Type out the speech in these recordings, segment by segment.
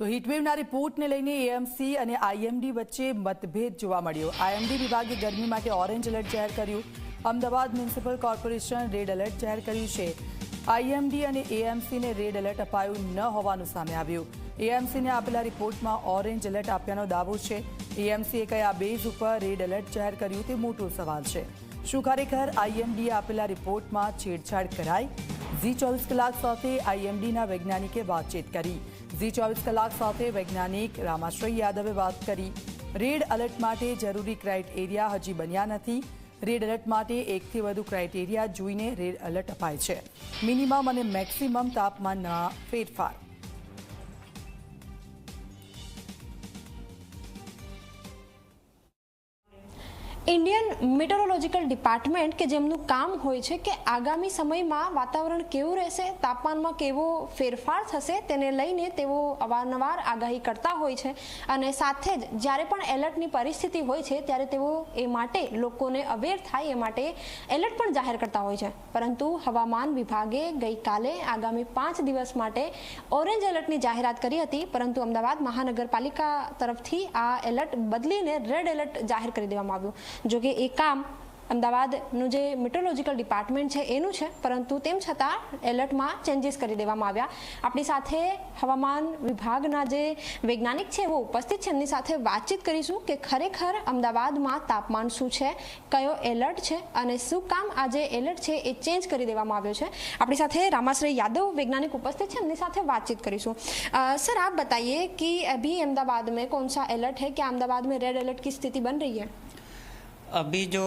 તો હીટવેવના રિપોર્ટને લઈને એએમસી અને આઈએમડી વચ્ચે મતભેદ જોવા મળ્યો. આઈએમડી વિભાગે ગરમી માટે ઓરેન્જ એલર્ટ જાહેર કર્યું. Ahmedabad municipal corporation red alert જાહેર કર્યું છે. આઈએમડી અને એએમસીને રેડ એલર્ટ અપાયું ન હોવાનું સામે આવ્યું. એએમસીને આપેલા રિપોર્ટમાં ઓરેન્જ એલર્ટ આપ્યાનો દાવો છે. એએમસીએ કયા બેઝ ઉપર રેડ એલર્ટ જાહેર કર્યું તે મોટો સવાલ છે. શું ખરેખર આઈએમડીએ આપેલા રિપોર્ટમાં છેડછાડ કરાઈ? ઝી ચોવીસ કલાક સાથે આઈએમડીના વૈજ્ઞાનિકે વાતચીત કરી. ઝી ચોવીસ કલાક સાથે વૈજ્ઞાનિક રામાશ્રય યાદવે વાત કરી. રેડ એલર્ટ માટે જરૂરી ક્રાઇટેરિયા હજી બન્યા નથી. રેડ એલર્ટ માટે એકથી વધુ ક્રાઇટેરિયા જોઈને રેડ એલર્ટ અપાય છે. મિનિમમ અને મેક્સિમમ તાપમાનના ફેરફાર. ઇન્ડિયન મિટરોલોજીકલ ડિપાર્ટમેન્ટ કે જેમનું કામ હોય છે કે આગામી સમયમાં વાતાવરણ કેવું રહેશે, તાપમાનમાં કેવો ફેરફાર થશે, તેને લઈને તેઓ અવારનવાર આગાહી કરતા હોય છે. અને સાથે જ જ્યારે પણ એલર્ટની પરિસ્થિતિ હોય છે, ત્યારે તેઓ એ માટે લોકોને અવેર થાય, એ માટે એલર્ટ પણ જાહેર કરતા હોય છે. પરંતુ હવામાન વિભાગે ગઈકાલે આગામી પાંચ દિવસ માટે ઓરેન્જ એલર્ટની જાહેરાત કરી હતી. પરંતુ અમદાવાદ મહાનગરપાલિકા તરફથી આ એલર્ટ બદલીને રેડ એલર્ટ જાહેર કરી દેવામાં આવ્યું. જોકે એ કામ અમદાવાદનું જે મિટ્રોલોજીકલ ડિપાર્ટમેન્ટ છે, એનું છે, પરંતુ તેમ છતાં એલર્ટમાં ચેન્જીસ કરી દેવામાં આવ્યા. આપણી સાથે હવામાન વિભાગના જે વૈજ્ઞાનિક છે, એવો ઉપસ્થિત છે. એમની સાથે વાતચીત કરીશું કે ખરેખર અમદાવાદમાં તાપમાન શું છે, કયો એલર્ટ છે અને શું કામ આ જે એલર્ટ છે, એ ચેન્જ કરી દેવામાં આવ્યો છે. આપણી સાથે રામાશ્રય યાદવ વૈજ્ઞાનિક ઉપસ્થિત છે. એમની સાથે વાતચીત કરીશું. સર, આપ બતાઈએ કે અભી અમદાવાદ મેં કોણ સા એલર્ટ હૈ? કે અમદાવાદ મેં રેડ એલર્ટ કી સ્થિતિ બન રહી હૈ? अभी जो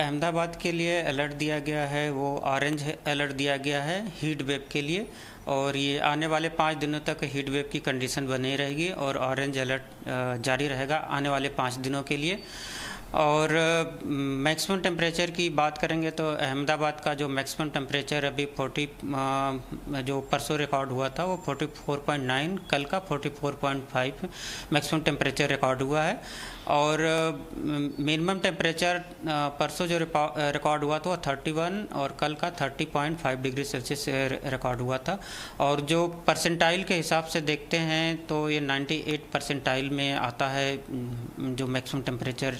अहमदाबाद के लिए अलर्ट दिया गया है, वो ऑरेंज अलर्ट दिया गया है हीट वेव के लिए और ये आने वाले पाँच दिनों तक हीट वेव की कंडीशन बनी रहेगी और ऑरेंज अलर्ट जारी रहेगा आने वाले पाँच दिनों के लिए। और मैक्सिमम टेम्परेचर की बात करेंगे तो अहमदाबाद का जो मैक्सिमम टेम्परेचर अभी 40 जो परसों रिकॉर्ड हुआ था वो 44.9 कल का 44.5 मैक्सिमम टेम्परेचर रिकॉर्ड हुआ है। और मिनिमम टेम्परेचर परसों जो रिकॉर्ड हुआ था वो 31 और कल का 30.5 डिग्री सेल्सियस रिकॉर्ड हुआ था। और जो परसेंटाइल के हिसाब से देखते हैं तो ये 98 परसेंटाइल में आता है, जो मैक्सिमम टेम्परेचर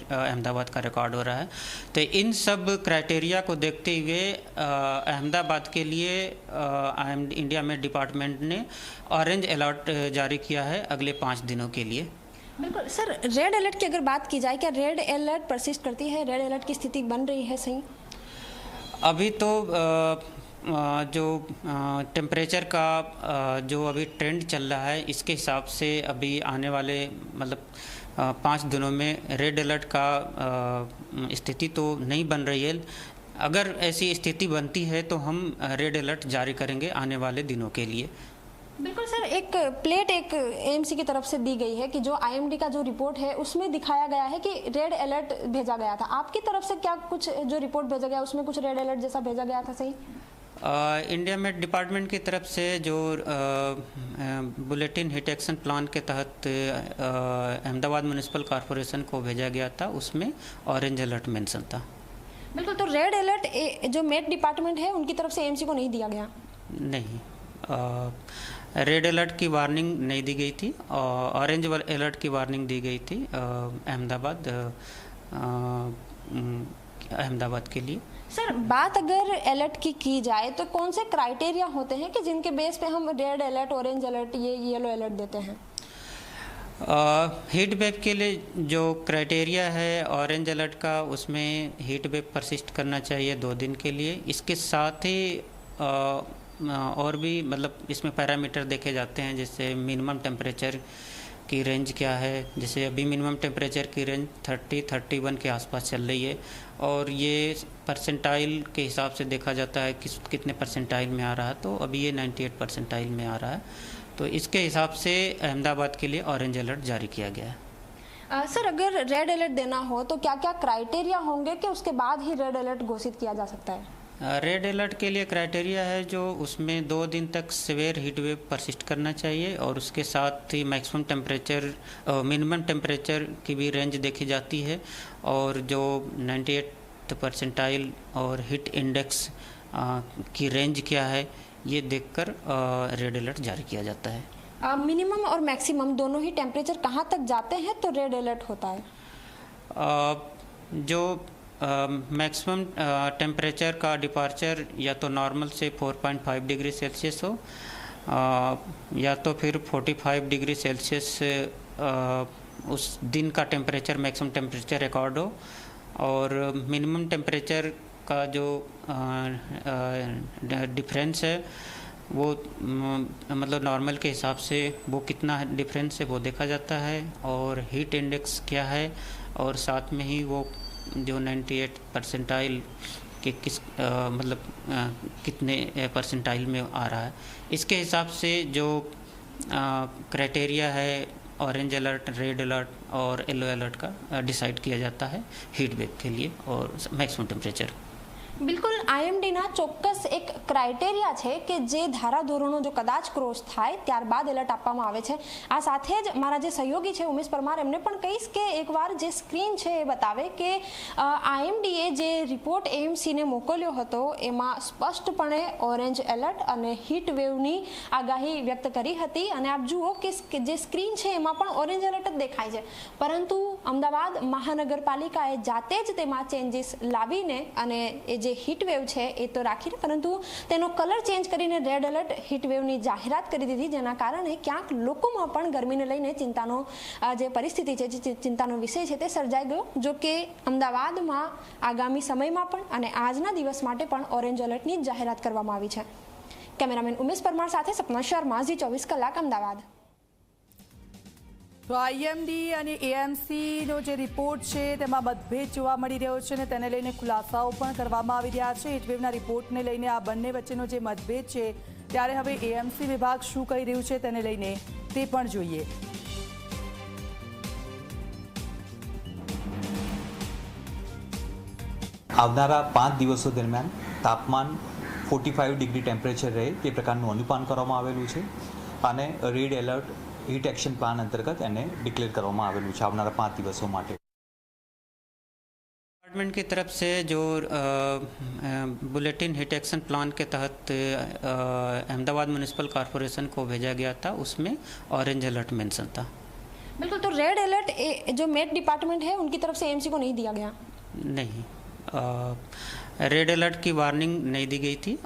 अहमदाबाद का रिकॉर्ड हो रहा है। तो इन सब क्राइटेरिया को देखते हुए अहमदाबाद के लिए अ, इंडिया में डिपार्टमेंट ने ऑरेंज अलर्ट जारी किया है अगले पाँच दिनों के लिए। बिल्कुल। सर रेड अलर्ट की अगर बात की जाए क्या रेड अलर्ट परसिस्ट करती है? रेड अलर्ट की स्थिति बन रही है सही? अभी तो अ, जो टेम्परेचर का जो अभी ट्रेंड चल रहा है इसके हिसाब से अभी आने वाले मतलब पाँच दिनों में रेड अलर्ट का स्थिति तो नहीं बन रही है। अगर ऐसी स्थिति बनती है तो हम रेड अलर्ट जारी करेंगे आने वाले दिनों के लिए। बिल्कुल सर, एक प्लेट एक एएमसी की तरफ़ से दी गई है कि जो आईएमडी का जो रिपोर्ट है, उसमें दिखाया गया है कि रेड अलर्ट भेजा गया था। आपकी तरफ़ से क्या कुछ जो रिपोर्ट भेजा गया, उसमें कुछ रेड अलर्ट जैसा भेजा गया था सही? इंडिया में डिपार्टमेंट की तरफ़ से जो बुलेटिन हिट एक्शन प्लान के तहत अहमदाबाद म्यूनसिपल कॉरपोरेशन को भेजा गया था उसमें ऑरेंज अलर्ट मेंशन था। बिल्कुल तो रेड अलर्ट जो मेट डिपार्टमेंट है उनकी तरफ़ से एएमसी को नहीं दिया गया? नहीं रेड अलर्ट की वार्निंग नहीं दी गई थी ऑरेंज अलर्ट की वार्निंग दी गई थी अहमदाबाद अहमदाबाद के लिए। सर, बात अगर अलर्ट की की जाए तो कौन से क्राइटेरिया होते हैं कि जिनके बेस पे हम रेड अलर्ट ऑरेंज अलर्ट ये येलो अलर्ट देते हैं? हीट वेव के लिए जो क्राइटेरिया है ऑरेंज अलर्ट का, उसमें हीट वेव परसिस्ट करना चाहिए दो दिन के लिए। इसके साथ ही और भी मतलब इसमें पैरामीटर देखे जाते हैं, जैसे मिनिमम टेम्परेचर की रेंज क्या है? जैसे अभी मिनिमम टेम्परेचर की रेंज 30 31 के आसपास चल रही है। और ये परसेंटाइल के हिसाब से देखा जाता है किस कितने परसेंटाइल में आ रहा है। तो अभी ये 98 परसेंटाइल में आ रहा है। तो इसके हिसाब से अहमदाबाद के लिए ऑरेंज अलर्ट जारी किया गया है। अ, सर अगर रेड अलर्ट देना हो तो क्या क्या क्राइटेरिया होंगे कि उसके बाद ही रेड अलर्ट घोषित किया जा सकता है? रेड अलर्ट के लिए क्राइटेरिया है जो उसमें दो दिन तक सवेर हीट वेव परसिस्ट करना चाहिए और उसके साथ ही मैक्सिमम टेम्परेचर मिनिमम टेम्परेचर की भी रेंज देखी जाती है और जो 98 परसेंटाइल और हीट इंडेक्स की रेंज क्या है ये देखकर रेड अलर्ट जारी किया जाता है। मिनिमम और मैक्सिमम दोनों ही टेम्परेचर कहाँ तक जाते हैं तो रेड अलर्ट होता है? अ, जो मैक्सिमम टेम्परेचर का डिपार्चर या तो नॉर्मल से 4.5 डिग्री सेल्सियस हो अ, या तो फिर 45 डिग्री सेल्सियस उस दिन का टेम्परेचर मैक्सिमम टेम्परेचर रिकॉर्ड हो और मिनिमम टेम्परेचर का जो डिफरेंस है वो मतलब नॉर्मल के हिसाब से वो कितना डिफरेंस है वो देखा जाता है और हीट इंडेक्स क्या है और साथ में ही वो जो 98 परसेंटाइल के किस आ, मतलब आ, कितने परसेंटाइल में आ रहा है। इसके हिसाब से जो क्राइटेरिया है ऑरेंज अलर्ट रेड अलर्ट और येलो अलर्ट का डिसाइड किया जाता है हीट वेव के लिए और मैक्सिमम टेम्परेचर। આઈએમડીના ચોક્કસ એક ક્રાઇટેરિયા છે કે જે ધારાધોરણો જો કદાચ ક્રોસ થાય, ત્યારબાદ એલર્ટ આપવામાં આવે છે. આ સાથે જ મારા જે સહયોગી છે, ઉમેશ પરમાર, એમને પણ કહીશ કે એકવાર જે સ્ક્રીન છે એ બતાવે કે આઈએમડીએ જે રિપોર્ટ એએમસીને મોકલ્યો હતો, એમાં સ્પષ્ટપણે ઓરેન્જ એલર્ટ અને હીટ વેવની આગાહી વ્યક્ત કરી હતી. અને આપ જુઓ કે જે સ્ક્રીન છે, એમાં પણ ઓરેન્જ એલર્ટ જ દેખાય છે. પરંતુ અમદાવાદ મહાનગરપાલિકાએ જાતે જ તેમાં ચેન્જીસ લાવીને અને એ જે હીટ વેવ છે એ તો રાખીને, પરંતુ તેનો કલર ચેન્જ કરીને રેડ એલર્ટ હીટવેવની જાહેરાત કરી દીધી, જેના કારણે ક્યાંક લોકોમાં પણ ગરમીને લઈને ચિંતાનો જે પરિસ્થિતિ છે, જે ચિંતાનો વિષય છે તે સર્જાઈ ગયો. જો કે અમદાવાદમાં આગામી સમયમાં પણ અને આજના દિવસ માટે પણ ઓરેન્જ એલર્ટની જાહેરાત કરવામાં આવી છે. કેમેરામેન ઉમેશ પરમાર સાથે સપના શર્મા, ઝી ચોવીસ કલાક, અમદાવાદ. તો આઈએમડી અને એએમસીનો જે રિપોર્ટ છે તેમાં મતભેદ જોવા મળી રહ્યો છે અને તેને લઈને ખુલાસાઓ પણ કરવામાં આવી રહ્યા છે. હીટવેવના રિપોર્ટને લઈને આ બંને વચ્ચેનો જે મતભેદ છે, ત્યારે હવે એએમસી વિભાગ શું કહી રહ્યું છે તેને લઈને તે પણ જોઈએ. આવનારા પાંચ દિવસો દરમિયાન તાપમાન ફોર્ટી ફાઇવ ડિગ્રી ટેમ્પરેચર રહે તે પ્રકારનું અનુમાન કરવામાં આવેલું છે. અને red alert heat action plan અંતર્ગત એને ડિક્લેર કરવામાં આવેલું છે આવનારા પાંચ દિવસો માટે डिपार्टमेंट की तरफ से जो बुलेटिन हिट एक्शन प्लान के तहत अ, अहमदाबाद म्यूनिसिपल कॉरपोरेशन को भेजा गया था उसमें ऑरेंज अलर्ट मेंशन था बिल्कुल तो रेड अलर्ट जो मेट डिपार्टमेंट है उनकी तरफ से एमसी को नहीं दिया गया नहीं रेड अलर्ट की वार्निंग नहीं दी गई थी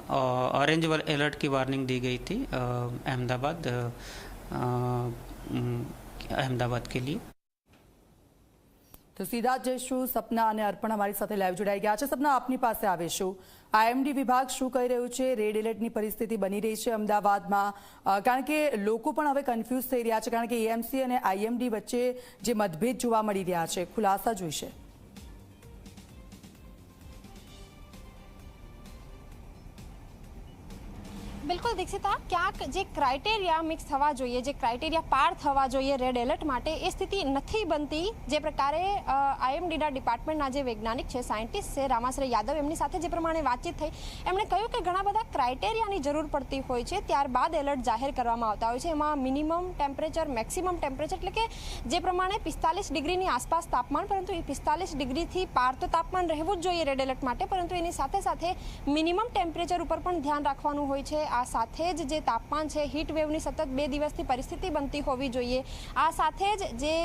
ऑरेंज अलर्ट की वार्निंग दी गई थी अ, अहमदाबाद અહેમદાબાદ કે લીએ તો સીધા જઈશું સપના અને અર્પણ અમારી સાથે લાઈવ જોડાઈ ગયા છે સપના આપની પાસે આવીશું આઈએમડી વિભાગ શું કહી રહ્યું છે રેડ એલર્ટની પરિસ્થિતિ બની રહી છે અમદાવાદમાં કારણ કે લોકો પણ હવે કન્ફ્યુઝ થઈ રહ્યા છે કારણ કે એએમસી અને આઈએમડી વચ્ચે જે મતભેદ જોવા મળી રહ્યા છે ખુલાસા જોઈશે। બિલકુલ દીક્ષિતા ક્યાંક જે ક્રાઇટેરિયા મિક્સ થવા જોઈએ, જે ક્રાઇટેરિયા પાર થવા જોઈએ રેડ એલર્ટ માટે, એ સ્થિતિ નથી બનતી. જે પ્રકારે આઈએમડીના ડિપાર્ટમેન્ટના જે વૈજ્ઞાનિક છે સાયન્ટિસ્ટ છે, રામાશ્રય યાદવ, એમની સાથે જે પ્રમાણે વાતચીત થઈ, એમણે કહ્યું કે ઘણા બધા ક્રાઇટેરિયાની જરૂર પડતી હોય છે, ત્યારબાદ એલર્ટ જાહેર કરવામાં આવતા હોય છે. એમાં મિનિમમ ટેમ્પરેચર મેક્સિમમ ટેમ્પરેચર એટલે કે જે પ્રમાણે પિસ્તાલીસ ડિગ્રીની આસપાસ તાપમાન, પરંતુ એ પિસ્તાલીસ ડિગ્રીથી પાર તો તાપમાન રહેવું જ જોઈએ રેડ એલર્ટ માટે, પરંતુ એની સાથે સાથે મિનિમમ ટેમ્પરેચર ઉપર પણ ધ્યાન રાખવાનું હોય છે. આ સાથે જ જે તાપમાન છે હીટ વેવની સતત બે દિવસથી પરિસ્થિતિ બનતી હોવી જોઈએ. આ સાથે જ જે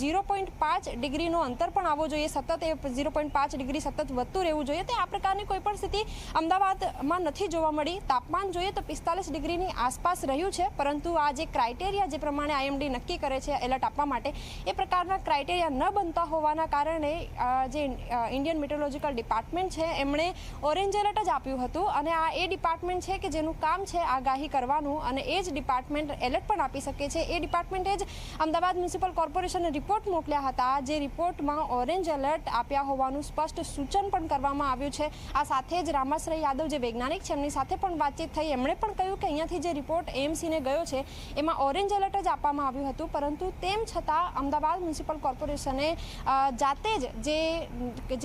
ઝીરો પોઈન્ટ પાંચ ડિગ્રીનો અંતર પણ આવવો જોઈએ, સતત એ ઝીરો પોઈન્ટ પાંચ ડિગ્રી સતત વધતું રહેવું જોઈએ. તે આ પ્રકારની કોઈ પણ સ્થિતિ અમદાવાદમાં નથી જોવા મળી. તાપમાન જોઈએ તો પિસ્તાલીસ ડિગ્રીની આસપાસ રહ્યું છે, પરંતુ આ જે ક્રાઇટેરિયા જે પ્રમાણે આઈએમડી નક્કી કરે છે એલર્ટ આપવા માટે, એ પ્રકારના ક્રાઇટેરિયા ન બનતા હોવાના કારણે જે ઇન્ડિયન મિટોલોજીકલ ડિપાર્ટમેન્ટ છે, એમણે ઓરેન્જ એલર્ટ જ આપ્યું હતું. અને આ એ ડિપાર્ટમેન્ટ છે કે જેનું કામ છે આગાહી કરવાનું અને એ જ ડિપાર્ટમેન્ટ એલર્ટ પણ આપી શકે છે. એ ડિપાર્ટમેન્ટે જ અમદાવાદ મ્યુનિસિપલ કોર્પોરેશનને રિપોર્ટ મોકલ્યા હતા, જે રિપોર્ટમાં ઓરેન્જ એલર્ટ આપ્યા હોવાનું સ્પષ્ટ સૂચન પણ કરવામાં આવ્યું છે. આ સાથે જ રામાશ્રય યાદવ, જે વૈજ્ઞાનિક છે, એમની સાથે પણ વાતચીત થઈ. એમણે પણ કહ્યું કે અહીંયાથી જે રિપોર્ટ એએમસીને ગયો છે, એમાં ઓરેન્જ એલર્ટ જ આપવામાં આવ્યું હતું. પરંતુ તેમ છતાં અમદાવાદ મ્યુનિસિપલ કોર્પોરેશને જાતે જ જે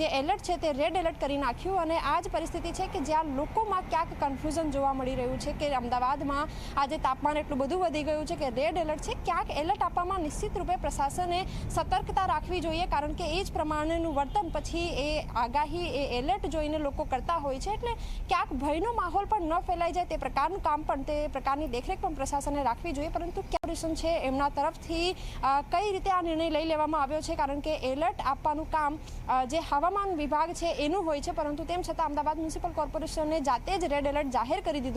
જે એલર્ટ છે તે રેડ એલર્ટ કરી નાખ્યું અને આ જ પરિસ્થિતિ છે કે જ્યાં લોકોમાં ક્યાંક કન્ફ્યુઝન જોવા મળ્યું મળી રહ્યું છે કે અમદાવાદમાં આજે તાપમાન એટલું બધું વધી ગયું છે કે રેડ એલર્ટ છે. ક્યાંક એલર્ટ આપવામાં નિશ્ચિત રૂપે પ્રશાસને સતર્કતા રાખવી જોઈએ કારણ કે એ જ પ્રમાણેનું વર્તન પછી એ આગાહી, એ એલર્ટ જોઈને લોકો કરતા હોય છે એટલે ક્યાંક ભયનો માહોલ પણ ન ફેલાઈ જાય તે પ્રકારનું કામ પણ તે પ્રકારની દેખરેખ પણ પ્રશાસને રાખવી જોઈએ. પરંતુ કોર્પોરેશન છે એમના તરફથી કઈ રીતે આ નિર્ણય લઈ લેવામાં આવ્યો છે? કારણ કે એલર્ટ આપવાનું કામ જે હવામાન વિભાગ છે એનું હોય છે. પરંતુ તેમ છતાં અમદાવાદ મ્યુનિસિપલ કોર્પોરેશને જાતે જ રેડ એલર્ટ જાહેર કરી દીધું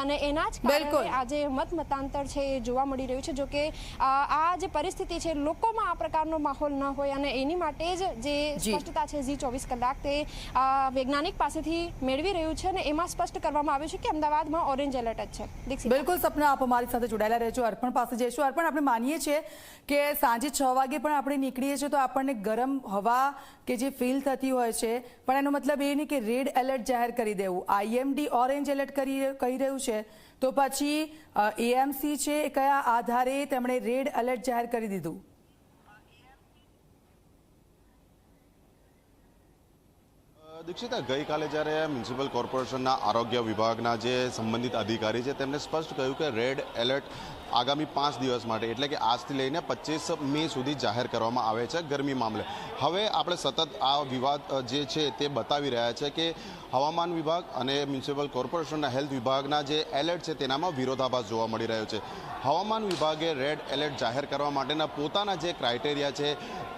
અને એના જ બિલકુલ. કારણે આજે મત મતાંતર છે એ જોવા મળી રહ્યું છે જો કે આ જે પરિસ્થિતિ છે લોકોમાં આ પ્રકારનો માહોલ ન હોય અને એની માટે જ જે સ્પષ્ટતા છે જી ચોવીસ કલાક તે વૈજ્ઞાનિક પાસેથી મેળવી રહ્યું છે અને એમાં સ્પષ્ટ કરવામાં આવ્યું છે કે અમદાવાદમાં ઓરેન્જ એલર્ટ જ છે. બિલકુલ સપના આપ અમારી સાથે જોડાયેલા રહેજો. અર્પણ પાસે જઈશું. અર્પણ આપણે માનીએ છીએ કે સાંજે છ વાગે પણ આપણે નીકળીએ છીએ તો આપણને ગરમ હવા કે જે ફીલ થતી હોય છે પણ એનો મતલબ એ નહીં કે રેડ એલર્ટ જાહેર કરી દેવું. આઈએમડી ઓરેન્જ એલર્ટ કરી કહી રહ્યું છે. તો પછી એએમસી છે એ કયા આધારે તેમણે રેડ એલર્ટ જાહેર કરી દીધું? દીક્ષિતા ગઈકાલે જ્યારે મ્યુનિસિપલ કોર્પોરેશનના આરોગ્ય વિભાગના જે સંબંધિત અધિકારી છે તેમણે સ્પષ્ટ કહ્યું કે રેડ એલર્ટ આગામી પાંચ દિવસ માટે એટલે કે આજથી લઈને પચીસ મે સુધી જાહેર કરવામાં આવે છે ગરમી મામલે. હવે આપણે સતત આ વિવાદ જે છે તે બતાવી રહ્યા છે કે હવામાન વિભાગ અને મ્યુનિસિપલ કોર્પોરેશનના હેલ્થ વિભાગના જે એલર્ટ છે તેનામાં વિરોધાભાસ જોવા મળી રહ્યો છે. હવામાન વિભાગે રેડ એલર્ટ જાહેર કરવા માટેના પોતાના જે ક્રાઇટેરિયા છે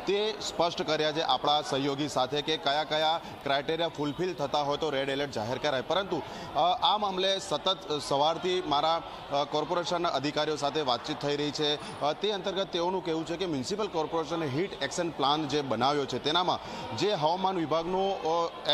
તે સ્પષ્ટ કર્યા છે આપણા સહયોગી સાથે કે કયા કયા ક્રાઇટેરિયા ફૂલફિલ થતા હોય તો રેડ એલર્ટ જાહેર કરાય. પરંતુ આ મામલે સતત સવારથી મારા કોર્પોરેશનના અધિકારીઓ સાથે વાતચીત થઈ રહી છે. તે અંતર્ગત તેઓનું કહેવું છે કે મ્યુનિસિપલ કોર્પોરેશને હીટ એક્શન પ્લાન જે બનાવ્યો છે તેનામાં જે હવામાન વિભાગનું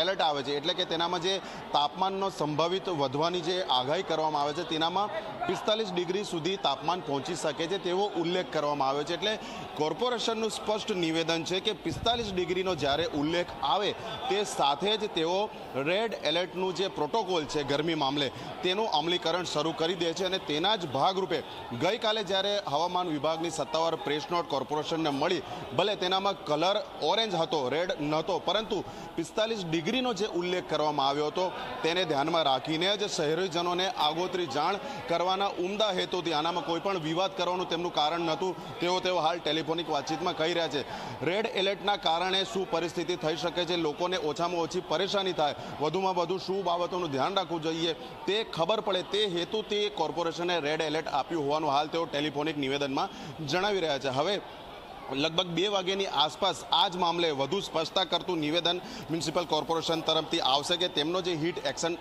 એલર્ટ આવે છે એટલે કે તેનામાં જે તાપમાનનો સંભવિત વધવાની જે આગાહી કરવામાં આવે છે તેનામાં પિસ્તાલીસ ડિગ્રી સુધી તાપમાન પહોંચી શકે છે તેવો ઉલ્લેખ કરવામાં આવ્યો છે. એટલે કોર્પોરેશનનું સ્પષ્ટ નિવેદન છે કે પિસ્તાલીસ ડિગ્રીનો જ્યારે ઉલ્લેખ આવે તે સાથે જ તેઓ રેડ એલર્ટનું જે પ્રોટોકોલ છે ગરમી મામલે, તેનું અમલીકરણ શરૂ કરી દે છે અને તેના જ ભાગરૂપે ગઈકાલે જ્યારે હવામાન વિભાગની સત્તાવાર પ્રેસ નોટ કોર્પોરેશનને મળી, ભલે તેનામાં કલર ઓરેન્જ હતો, રેડ નહોતો, પરંતુ પિસ્તાલીસ ડિગ્રીનો જે ઉલ્લેખ કરવામાં આવ્યો હતો, તેને ધ્યાનમાં રાખીને જ શહેરીજનોને આગોતરી જાણ કરવાના ઉમદા હેતુથી આનામાં કોઈ પણ વિવાદ કરવાનું તેમનું કારણ નહોતું, તેઓ તેઓ હાલ ટેલિફોનિક વાતચીતમાં કહી રહ્યા છે. રેડ એલર્ટના કારણે શું પરિસ્થિતિ થઈ શકે છે? લોકોને ઓછામાં ઓછી પરેશાની થાય. વધુમાં વધુ શું બાબતોનું ધ્યાન રાખવું જોઈએ? તે ખબર પડે. તે હેતુથી કોર્પોરેશને રેડ એલર્ટ આપ્યું હોવાનું હાલ તેઓ ટેલિફોનિક નિવેદનમાં જણાવી રહ્યા છે. હવે લગભગ બે વાગ્યાની આસપાસ આ જ મામલે વધુ સ્પષ્ટતા કરતું નિવેદન મ્યુનિસિપલ કોર્પોરેશન તરફથી આવશે કે તેમનો જે હીટ એક્શન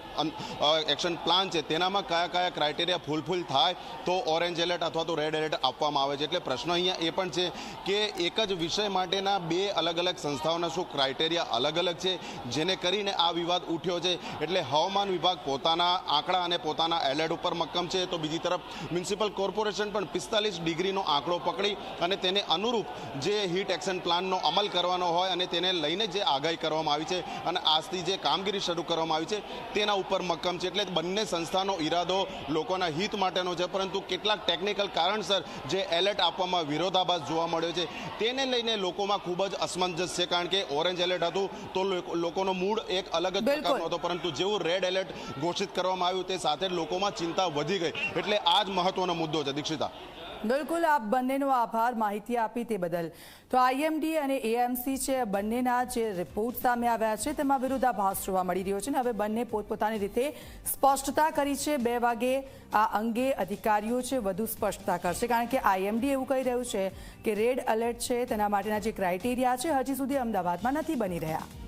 એક્શન પ્લાન છે, તેનામાં કયા કયા ક્રાઇટેરિયા ફૂલફૂલ થાય તો ઓરેન્જ એલર્ટ અથવા તો રેડ એલર્ટ આપવામાં આવે છે. એટલે પ્રશ્ન અહીંયા એ પણ છે કે એક જ વિષય માટેના બે અલગ અલગ સંસ્થાઓના શું ક્રાઇટેરિયા અલગ અલગ છે, જેને કરીને આ વિવાદ ઉઠ્યો છે? એટલે હવામાન વિભાગ પોતાના આંકડા અને પોતાના એલર્ટ ઉપર મક્કમ છે. તો બીજી તરફ મ્યુનિસિપલ કોર્પોરેશન પણ પિસ્તાલીસ ડિગ્રીનો આંકડો પકડી અને તેને અનુરૂપ જે હીટ એક્શન પ્લાનનો અમલ કરવાનો હોય અને તેને લઈને જે આગાહી કરવામાં આવી છે અને આજથી જે કામગીરી શરૂ કરવામાં આવી છે તેના ઉપર મક્કમ છે. એટલે બંને સંસ્થાનો ઈરાદો લોકોના હિત માટેનો છે. પરંતુ કેટલાક ટેકનિકલ કારણસર જે એલર્ટ આપવામાં વિરોધાભાસ જોવા મળ્યો છે તેને લઈને લોકોમાં ખૂબ જ અસમંજસ છે. કારણ કે ઓરેન્જ એલર્ટ હતું તો લોકોનો મૂડ એક અલગ જ. પ્રકારનો હતો. પરંતુ જેવું રેડ એલર્ટ ઘોષિત કરવામાં આવ્યું તે સાથે લોકોમાં ચિંતા વધી ગઈ. એટલે આ જ મહત્વનો મુદ્દો છે. દીક્ષિતા. બિલકુલ, આપ બંનેનો આભાર માહિતી આપી તે બદલ. તો આઈએમડી અને એએમસી છે, બંનેના જે રિપોર્ટ સામે આવ્યા છે, તેમાં વિરોધાભાસ જોવા મળી રહ્યો છે ને, હવે બંને પોતપોતાની રીતે સ્પષ્ટતા કરી છે. બે વાગે આ અંગે અધિકારીઓ છે, વધુ સ્પષ્ટતા કરશે. કારણ કે આઈએમડી એવું કહી રહ્યું છે કે રેડ એલર્ટ છે, તેના માટેના જે ક્રાઇટેરિયા છે, હજી સુધી અમદાવાદમાં નથી બની રહ્યા.